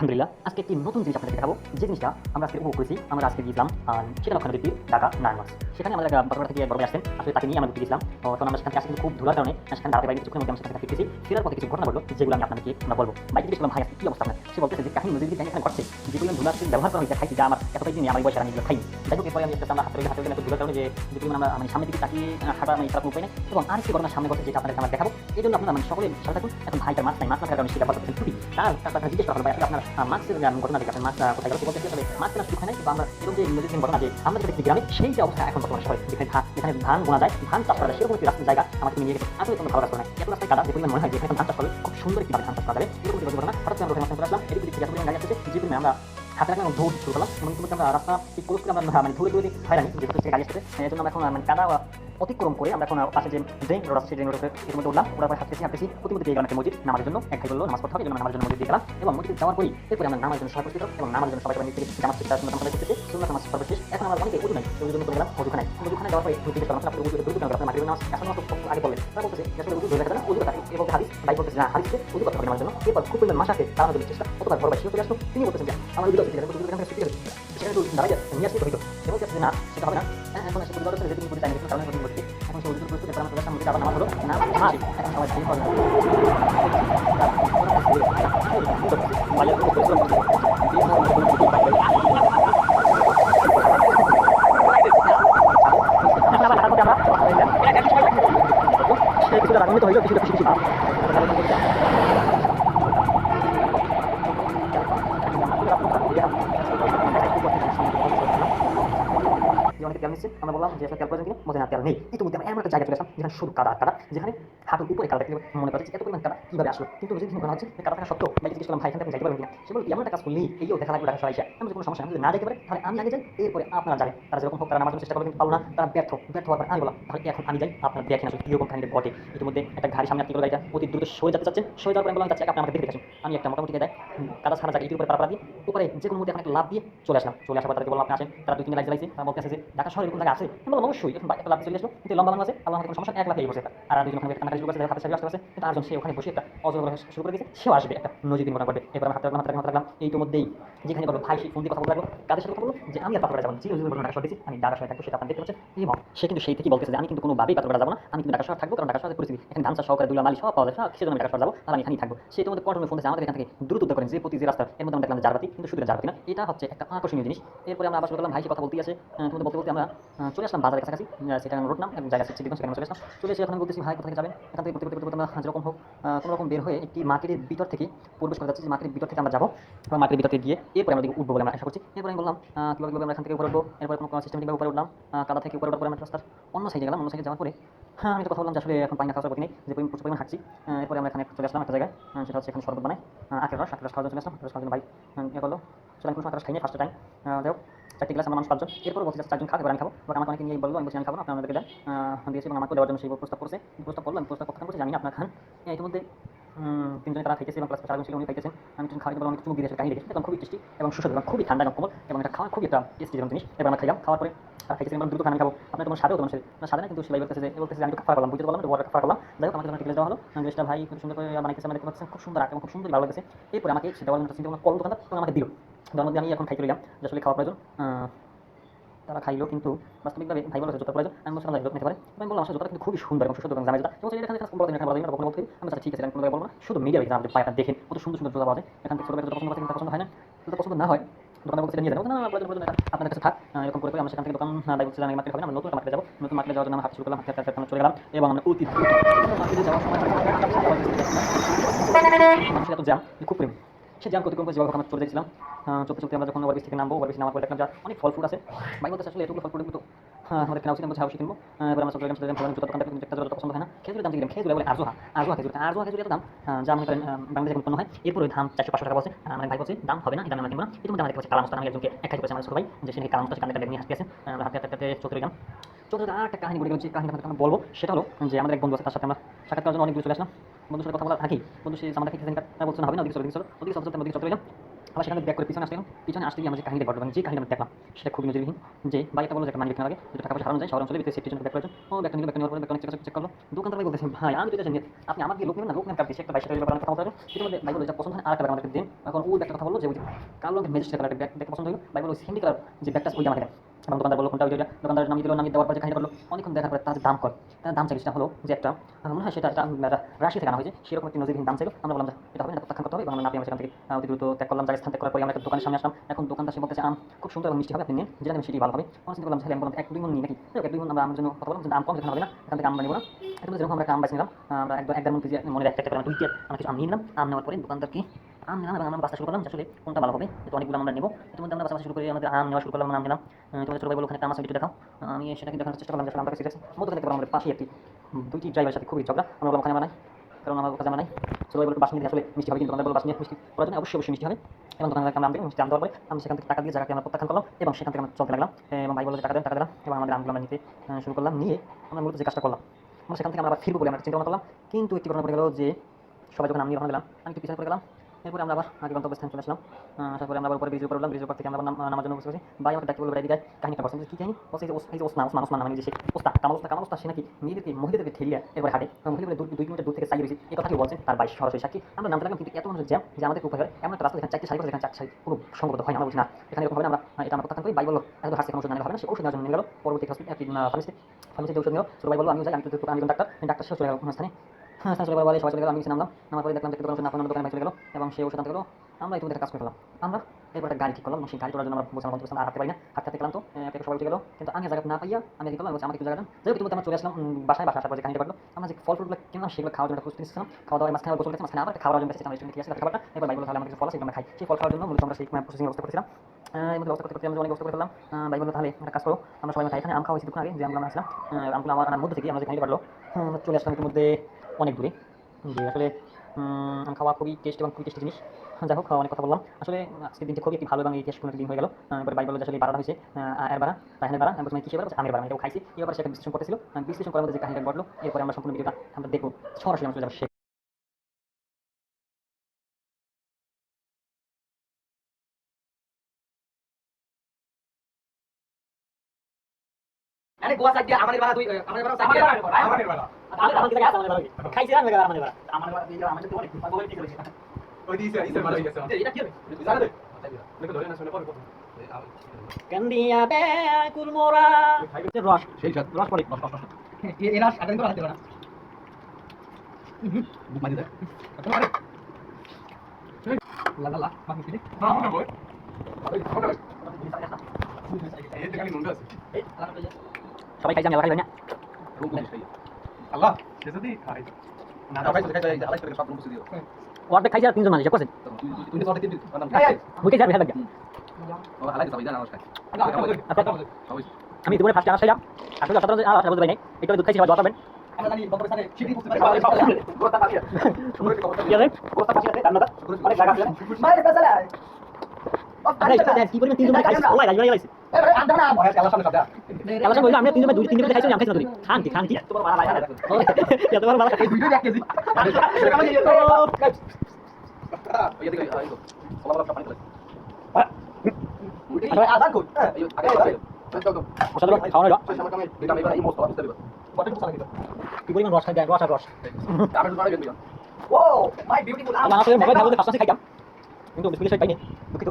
আলহামদুলিল্লাহ, আজকে একটি নতুন জিনিস আপনাদের দেখাবো। যে জিনিসটা আমরা আজকে উপভোগ করেছি, আমরা আজকে গিয়েছিলাম সেটা লক্ষণ নদীর ঢাকা সেখানে আমাদের থেকে বড় আসছেন, আসলে তাকে নিয়ে আমরা তখন আমরা সেখান আসলে খুব ধুলার কারণে সেখানে দাঁড়াতে পারি কিছুক্ষণের মধ্যে আমরা সেখান ফেরার পথে কিছু ঘটনা ঘটলো, যেগুলো আমি আপনাদেরকে আমরা বলব। ভাই অবস্থা আপনার? সে বলতেছে যে, কাহিনী নদীর এখানে ঘটছে। যেগুলো থেকে ব্যবহার করা হয়েছে, খাইছি, যা আমার এতটাই দিনে আমার বয়সে আমি যাই হোক, এরপরে আমি একটা আমরা হাতে হাতে ধুলার কারণে যে যেগুলো আমরা মানে দিকে তাকিয়ে হাঁটা মানে খারাপ উপায় নেই। এবং আরেকটি ঘটনা সামনে ঘটছে, যেটা আপনাদেরকে আমরা দেখাবো। এই জন্য আপনারা মানে সকলে সাথে থাকুন। এখন ভাইটার মাছ নাই, মাছ না কারণে সেটা তার তার তার জিজ্ঞেস করা আসলে আপনার যে ঘটনা দেখে মাছ আহ, কোথায় গেল বলতে তবে মাছ কেনা সুখ হয় কিন্তু আমরা এরকম যে নদীর ঘটনা যে আমরা যেটা দেখি গ্রামে সেই যে অবস্থা এখন বর্তমানে সবাই যেখানে ধান যেখানে ধান বোনা যায় ধান চাষ করা যায় সেরকম একটি রাস্তার জায়গা আমাকে নিয়ে গেছে। আসলে কোনো ভালো রাস্তা নাই। এত রাস্তায় কাদা যে পরিমাণ মনে হয় যেখানে ধান চাষ করবে খুব সুন্দর একটি ধান চাষ করা যাবে। এরকম একটি ঘটনা হঠাৎ আমরা ওখানে চলে আসলাম। এদিকে দিকে পরিমাণ গাড়ি আসছে যে আমরা হাতে রাখলাম দৌড় শুরু করলাম। এবং আমরা রাস্তা ঠিক করে আমরা মানে ধরে ধরে হয়রানি সে গাড়ি আসছে এই জন্য আমরা এখন মানে কাদা অতিক্রম করে আমরা এখন পাশে যে ড্রেন রোড আছে সেই ড্রেন এর মধ্যে উঠলাম ওরা হাঁটতেছি হাঁটতেছি প্রতিমধ্যে দিয়ে গেলাম একটা মসজিদ নামাজের জন্য। এক ভাই বলল নামাজ পড়তে হবে। জন্য নামাজের জন্য মসজিদ গেলাম এবং মসজিদ যাওয়ার পরেই এরপরে আমরা নামাজের জন্য সবাই এবং নামাজের জন্য সবাই নিচ থেকে জামাত শিক্ষা সমাধান করতেছে সুন্দর নামাজ সর্বশেষ এখন আমার অনেকে উজু নাই ওই জন্য গেলাম উজুখানায় উজুখানায় যাওয়ার পরে উজু জিজ্ঞেস আপনি উজু উজু কেন আপনার মাটির নামাজ এখন আগে বললেন তারা বলতেছে যে আসলে উজু ধরে রাখা না উজু বলতে হাদিস বলতেছে না হাদিসে উজু জন্য। এরপর খুব পরিমাণ মাস আছে তারা চেষ্টা বড় ভাই চলে তিনি বলতেছেন যে আমার উজু উজু সেখানে তো দাঁড়াই নিয়ে আসতে হইতো। না সেটা হবে না। হ্যাঁ, এখন বুঝতে কারণে তুমি বলছি, এখন সে উজু করতে তারা আমাদের সামনে আবার নামাজ হলো না এখন সবাই সেই করে এমন একটা জায়গা চলে কাদা কাদা, যেখানে উপরে মনে করছে মনে এমন একটা কাজ করলেই দেখা লাগবে আমি না যেতে আমি চেষ্টা করবেন না। তারা ব্যর্থ ব্যর্থ হওয়ার এখন আমি যাই, আপনারা দেখেন আসলে কীরকম ইতিমধ্যে একটা গাড়ি সামনে আপনি গাড়িটা অতি দ্রুত সরে যেতে চাচ্ছেন যাওয়ার পর বললাম আমাকে দেখে দেখেন আমি মোটামুটি দেয় কাদা ছাড়া জায়গা ইটির উপরে পাড়া দিয়ে, উপরে যে কোনো এখন একটা লাভ দিয়ে চলে আসলাম। চলে আসার পর তাদেরকে বললাম, আপনি আসেন। তারা দুই তিন লাইট জ্বালাইছে, তারা বলতেছে যে ঢাকা এরকম জায়গা আছে? অবশ্যই এখন লাভ চলে আসলো, কিন্তু লম্বা আছে কোনো সমস্যা এক এই বসে আর ওখানে করছে হাতে আসতে পারছে কিন্তু আরেকজন সে ওখানে বসে একটা শুরু করে দিয়েছে, সেও আসবে একটা নজির মনে করবে এবার হাতে রাখলাম হাতে রাখলাম এই তো মধ্যেই যেখানে ভাই ফোন দিয়ে কথা সাথে কথা যে আমি আর যাব বলব ঢাকা শহর দিচ্ছি আমি ঢাকা শহরে থাকব, সেটা আপনি দেখতে পাচ্ছেন। এবং সে কিন্তু সেই থেকেই বলতেছে যে, আমি কিন্তু কোনো ভাবেই পাথর যাব না, আমি কিন্তু ঢাকা শহর থাকব, কারণ ঢাকা শহরের পরিস্থিতি, এখানে সহকারে দুলা মালি সব পাওয়া যায়। সব সেজন্য আমি ঢাকা শহর যাব আমি এখানেই থাকব। সে তোমাদের কন্ট্রোল ফোন আমাদের এখান থেকে দ্রুত উদ্ধার করেন, যে প্রতি যে রাস্তা এর মধ্যে আমরা দেখলাম জারবাতি, কিন্তু শুধু জারবাতি না, এটা হচ্ছে একটা আকর্ষণীয় জিনিস। এরপরে আমরা আবার ভাই কথা বলতেই আছে তোমাদের বলতে বলতে আমরা চলে আসলাম বাজারের কাছাকাছি সেটা রোড নাম এবং জায়গা সেটি সেখানে চলে আসলাম। চলে এসে ওখানে বলতেছি, ভাই, কোথা থেকে যাবেন? এখান থেকে প্রতি প্রতি আমরা যেরকম হোক কোনো রকম বের হয়ে একটি মার্কেটের ভিতর থেকে প্রবেশ করে যাচ্ছি। যে মার্কেটের ভিতর থেকে আমরা যাব এবং মার্কেটের ভিতর থেকে গিয়ে এরপরে আমরা উঠবো বলে আমরা আশা করছি। এরপরে আমি বললাম কীভাবে আমরা এখান থেকে উপরে উঠবো। এরপরে কোনো সিস্টেমেটিকভাবে উপরে উঠলাম। কাদা থেকে উপরে উঠার পরে আমরা রাস্তার অন্য সাইডে গেলাম, অন্য সাইডে যাওয়ার পরে হ্যাঁ আমি কথা বললাম যে আসলে এখন পানি না খাওয়ার নেই, যে পরিমাণ প্রচুর পরিমাণ হাঁটছি। এরপরে আমরা এখানে চলে আসলাম একটা জায়গায় সেটা হচ্ছে এখানে শরবত বানায়। আখের রস আখের রস খাওয়ার জন্য চলে আসলাম। আখের রস খাওয়ার জন্য, ভাই ইয়ে করল চলে আমি কোনো আখের খাইনি ফার্স্ট টাইম যাই চারটি গ্লাস আমার মানুষ পাঁচজন এরপর বলছে চারজন আমি খাব। এবার আমাকে অনেকে নিয়ে বলল, আমি আমি খাব না আপনারা আমাদেরকে দেন। দিয়েছি এবং আমাকে দেওয়ার জন্য সেই প্রস্তাব করছে। প্রস্তাব করলাম প্রস্তাব কথা করছে জানি আপনার খান। ইতিমধ্যে তিনজনে তারা খাইতেছে এবং প্লাস চারজন ছিল উনি আমি কিছু খাওয়াতে বললাম চুমুক দিয়ে কাহিনী দেখেছি। এবং খুবই টেস্টি এবং সুস্বাদু এবং খুবই ঠান্ডা এবং কোমল এবং এটা খাওয়া খুবই একটা টেস্টি যেমন জিনিস। এবার আমরা খাইলাম, খাওয়ার পরে আর খাইতেছি এবং দ্রুত খানা খাব। আপনার তোমার সাদেও তোমার সাদে না কিন্তু সেলাই বলতেছে বলতেছে আমি খাফা করলাম বুঝতে পারলাম বড় খাফা করলাম আমাকে যখন দেওয়া হলো জিনিসটা ভাই, খুব সুন্দর করে আমি খুব সুন্দর আঁকা খুব সুন্দর ভালো লাগছে এরপরে আমাকে সেটা চিন্তা কল আমাকে দিল। তার মধ্যে আমি এখন খাইতে রইলাম যে আসলে খাওয়া প্রয়োজন তারা খাইলো কিন্তু বাস্তবিকভাবে ভাই বলেছে জুতা প্রয়োজন আমি বলছিলাম জুতা নিতে পারে আমি বললাম আসলে জুতা কিন্তু খুবই সুন্দর এবং সুন্দর জামা জুতা এবং এখানে এখানে বলা এখানে বলতে আমি আচ্ছা ঠিক আছে কোনো বলব না শুধু মিডিয়া ভিতরে আমাদের পায়টা দেখেন কত সুন্দর সুন্দর জুতা পাওয়া যায় এখান থেকে ছোটো জুতা পছন্দ পছন্দ হয় না জুতা পছন্দ না হয় দোকানে বলছে নিয়ে না প্রয়োজন কাছে থাক এরকম করে সেখান থেকে দোকান না মার্কেট হবে না নতুন মার্কেটে যাব নতুন মার্কেটে যাওয়ার জন্য শুরু করলাম চলে গেলাম এবং অতি মার্কেটে যাওয়ার সময় খুব প্রেম সে জ্যাম অতিক্রম করে যেভাবে আমরা চলে যাচ্ছিলাম চলতে চলতে আমরা যখন ওভারব্রিজ থেকে নামবো ওভারব্রিজ নামার পরে দেখলাম যে অনেক ফল ফুড আছে। ভাই বলতে আসলে এটুকু ফল ফুড কিন্তু আমাদের কেনা উচিত আমরা হাউসি কিনবো। এবার আমরা গেলাম দোকান থেকে পছন্দ হয় না। খেজুরের দাম বলে খেজুর দাম যা বাংলাদেশে উৎপন্ন হয়। এরপর দাম চারশো পাঁচশো টাকা মানে ভাই বলছে, দাম হবে না দাম আমরা কিনবো না। ইতিমধ্যে আমাদের কাছে কালাম আমি একজনকে এক করেছে ভাই, যে সে নাকি কালাম কানে কানে নিয়ে হাসতে আছে আমরা হাতে হাতে চলতে আর একটা কাহিনী বলে গেলাম যে কাহিনীটা বলব। সেটা হলো যে আমাদের এক বন্ধু আছে, তার সাথে আমরা সাক্ষাৎ করার জন্য অনেক দূরে চলে আসলাম। বন্ধুর সাথে কথা বলার আগেই, বন্ধু সে আমাদের কাছে বলছে না, হবে না, ওদিকে চলে চলো, ওদিকে ওদিকে চলতে রইলাম আবার সেখানে ব্যাক করে পিছনে আসলাম পিছনে আসতে গিয়ে আমরা যে কাহিনীটা মানে যে কাহিনী আমরা দেখলাম, সেটা খুবই নজিরবিহীন যে একটা বলল যে মানি লাগে যেটা টাকা পয়সা হারানো যায়, শহর অঞ্চলে ভিতরে জন্য ব্যাক ও নেওয়ার পরে ব্যাকটা চেক করল। ভাই আমি এটা জানি আপনি দিয়ে লোক নেবেন না, লোক নেন একটা কথা বলতে কিন্তু মধ্যে যা পছন্দ হয় আর একটা দিন। এখন কথা বলল যে ওই কালো রঙের কালার ব্যাগ ব্যাগটা পছন্দ হলো। ভাই সিন্ডি কালার, যে ব্যাগটা ওই আমাকে দেন। এবং দোকানদার বলল, কোনটা ওইটা? দোকানদার নামিয়ে দিল নামিয়ে দেওয়ার পর যে কাহিনী করল অনেকক্ষণ দেখার পরে তার দাম কর তার দাম চাই হলো যে একটা মনে হয় সেটা একটা রাশি থেকে আনা হয়েছে। সেরকম একটি নজিরহীন দাম ছিল। আমরা বললাম এটা হবে না প্রত্যাখ্যান করতে হবে এবং আমরা না সেখান থেকে অতি দ্রুত ত্যাগ করলাম জায়গা স্থান ত্যাগ করার পরে আমরা দোকানের সামনে আসলাম। এখন দোকানদার সে বলতেছে, আম, খুব সুন্দর এবং মিষ্টি হবে, আপনি নিন। যেটা আমি সেটি ভালো হবে। আমরা চিন্তা করলাম তাহলে আমি বললাম, এক, দুই মন নিই নাকি? এক, দুই মন আমরা, আমার জন্য কথা বললাম আম কম, যেখানে হবে না, এখান থেকে আম নিব না। এখন যেরকম আমরা একটা আম নিলাম, আমরা একদম একদম মন কেজি, মনে করে আমরা দুই আমরা কিছু আম নিলাম। আম নেওয়ার পরে দোকানদারকে আম নিলাম এবং আমরা বাসা শুরু করলাম আসলে কোনটা ভালো হবে তো অনেকগুলো আমরা নেব। ইতিমধ্যে আমরা বাসা শুরু করে আমাদের আম নেওয়া শুরু করলাম আম নিলাম। তোমাদের ছোটো ভাই ওখানে আম আছে একটু দেখাও। আমি সেটাকে দেখানোর চেষ্টা করলাম আমার কাছে মধ্যে দেখতে পারলাম আমাদের পাশেই একটি দুইটি ড্রাইভারের সাথে খুবই ঝগড়া। আমরা ওখানে বানাই কারণ আমার কাছে বানাই ছোটো ভাই বলে বাস নিয়ে আসলে মিষ্টি হবে, কিন্তু বলে বাস নিয়ে মিষ্টি করার জন্য অবশ্যই অবশ্যই মিষ্টি হবে। এবং দোকানদারকে আমরা আম মিষ্টি পরে আমি সেখান থেকে টাকা দিয়ে জায়গাকে আমরা প্রত্যাখ্যান করলাম এবং সেখান থেকে আমরা চলতে লাগলাম। এবং ভাই বলে টাকা দেন, টাকা দিলাম। এবং আমাদের আমগুলো আমরা নিতে শুরু করলাম, নিয়ে আমরা মূলত যে কাজটা করলাম, আমরা সেখান থেকে আমরা ফিরবো বলে আমরা চিন্তা ভাবনা করলাম। কিন্তু একটি ঘটনা পড়ে গেল যে, সবাই যখন আমি রওনা দিলাম, আমি একটু পিছনে পড়ে গেলাম। এরপরে আমরা আবার আগে গন্তব্যস্থানে চলে আসলাম। আসার পরে আমরা আবার উপরে ব্রিজের উপর উঠলাম ব্রিজের উপর থেকে আমরা নামার জন্য বসে বসে ভাই, আমাকে ডাকি বলব এদিকে আয়। কাহিনীটা যে কি কাহিনী? বলছে যে ওস- এই যে ওসমান ওসমান ওসমান নামে যে সে ওস্তা কামাল ওস্তা কামাল ওস্তা সে নাকি মেয়েদেরকে মহিলাদেরকে ঠেলিয়া এরপরে হাঁটে। মহিলাদের দুই দুই কিলোমিটার দূর থেকে চাই রয়েছে এই কথাটি বলছেন তার বাইশ সরাসরি সাক্ষী। আমরা নামতে লাগলাম কিন্তু এত মানুষের জ্যাম যে আমাদের উপরে এমন একটা রাস্তা যেখানে চারটি সারি করে যেখানে চারটি সারি কোনো সম্ভবত হয় না বলছি না। এখানে এরকম হবে আমরা এটা আমরা প্রত্যাখ্যান করি। ভাই বলল, এত হাসতে কোনো ওষুধ হবে না? সে ওষুধ নেওয়ার জন্য নিয়ে গেল। পরবর্তী হসপিটাল ফার্মেসি ফার্মেসিতে ওষুধ নিল ভাই বলল আমি যাই, আমি তো আমি ডাক্তার। ডাক্তার, সে চলে গেল। স্থানে হ্যাঁ স্থানে চলে গেল বলে সবাই চলে গেল আমি নামলাম নামার পরে দেখলাম যে দোকান না দোকানে ভাই চলে গেল এবং সে ওষুধ আনতে গেলো। আমরা ইতিমধ্যে একটা কাজ করে ফেলাম আমরা এরপর একটা গাড়ি ঠিক করলাম সেই গাড়ি করার জন্য আমরা বোঝানো বলতে আর পারি না। হাঁটতে হাঁটতে গেলাম তো আহ, সবাই উঠে কিন্তু আমি জায়গা না পাইয়া আমি কি করলাম আমাকে একটু জায়গা যাই হোক, ইতিমধ্যে আমরা চলে আসলাম বাসায়। বাসা আসার পর যে কাহিনীটা আমরা যে ফল ফ্রুটগুলো কিনলাম সেগুলো খাওয়ার জন্য একটা প্রস্তুতি নিচ্ছিলাম। খাওয়া দাওয়ার মাঝখানে গোসল আবার খাওয়ার জন্য বেঁচেছি রেস্টুরেন্টে গিয়ে খাবারটা এবার বাইবল তাহলে আমাকে ফল আছে আমরা খাই। সেই ফল খাওয়ার জন্য মূলত আমরা সেই প্রসেসিং ব্যবস্থা করেছিলাম। এর মধ্যে ব্যবস্থা করতে আমরা অনেক ব্যবস্থা করে ফেললাম। আহ, তাহলে একটা কাজ করো আমরা সবাই খাই এখানে। আম খাওয়া হয়েছে দুপুর আগে যে আমরা আসলাম আমগুলো আমার মধ্যে থেকে আমরা যে কাহিনী পারল চলে আসলাম এর মধ্যে অনেক দূরে যে আসলে খাওয়া খুবই টেস্ট এবং খুবই টেস্টি জিনিস। যাই হোক অনেক কথা বললাম। আসলে আজকের দিনটি খুবই একটি ভালো এবং ইতিহাসপূর্ণ দিন হয়ে গেল। এরপরে এবার বাইবেল আসলে বাড়া হয়েছে আহ, এর বাড়া রায়হানের বাড়া প্রথমে কিসের বাড়া আমের বাড়া এটাও খাইছি। এবার সেটা বিশ্লেষণ করতেছিল। বিশ্লেষণ করার মধ্যে যে কাহিনীটা ঘটলো এরপরে আমরা সম্পূর্ণ ভিডিওটা আমরা দেখব। সরাসরি আমরা চলে যাব আরে গোয়া সাইড দিয়ে আমাদের বাড়া দুই আমাদের বাড়া আমাদের বাড়া আমাদের বাড়া আমাদের আমাদের কাছে আমাদের বাড়া খাইছি না আমাদের বাড়া আমাদের বাড়া দিয়ে আমাদের তো অনেক বলে কি করেছে এটা কি হবে? কান্দিয়া বেকুল মোরা। রস সেই রস পড়ে এরা সাধারণ করে হাতে না বুক মারি দেয় লা লা লা মাফি দিলে সবাই খাইছি আমি আবার খাইছি না? আল্লাহ যদি খাই না ভাই খাই যাই আলাই করে সব রূপ দিও। অর্ধেক খাইছি আর তিনজন মানুষ করছেন তুই তো সঠিক দিবি। যাবে হেলা ও আলাই সবাই আমি দুপুরে ফার্স্ট খাইলাম। আসলে সাধারণত আর বুঝতে পারি নাই। একটু দুধ খাইছি অনেক জায়গা আছে। কি পরিমাণ তিনজন ভাই খাইছি? ওলাই গালি গাইছে এ ভাই আন্দা না ভয় কালা সামনে সাদা এবার সঙ্গে আমরা তিনজন ভাই দুই তিনজন খাইছি আমি খাইছি না খান কি খান কি? তোমার মারা লাগে এত বড় মারা এই ভিডিও 1 কেজি। ওই দিকে আইলো সলা বলা পানি করে আদান কই? এই আগে আগে মশলা খাওয়া হলো সামনে কামে এটা আমি এই মস্ত বুঝতে পারবে। বটে বুঝা লাগে কি পরিমাণ রস খাই যায় রস আর রস। আমি তোমারে গেল ও মাই বিউটিফুল আমার মোবাইল থাকলে ফার্স্ট খাইতাম কিন্তু বিসমিল্লাহ পাইনি দুঃখিত।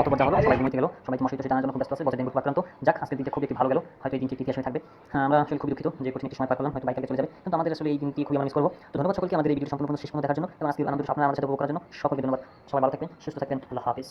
অতপর যা হলো, সবাই ঘুমিয়ে গেল, সবাই তোমার জানার জন্য খুব ব্যস্ত আছে, বছর ডেঙ্গু আক্রান্ত যাক, আজকের খুব একটি ভালো গেল, হয়তো এই দিনটি ইতিহাস থাকবে। হ্যাঁ, আমরা আসলে খুব দুঃখিত যে কঠিন একটি সময় পার হয়তো চলে যাবে। কিন্তু আমাদের আসলে এই দিনটি খুবই মিস করব। তো ধন্যবাদ সকলকে আমাদের এই ভিডিও সম্পূর্ণ শেষ পর্যন্ত দেখার জন্য। এবং সাথে উপভোগ করার জন্য সকলকে ধন্যবাদ। সবাই ভালো থাকবেন, সুস্থ থাকবেন, আল্লাহ হাফিজ।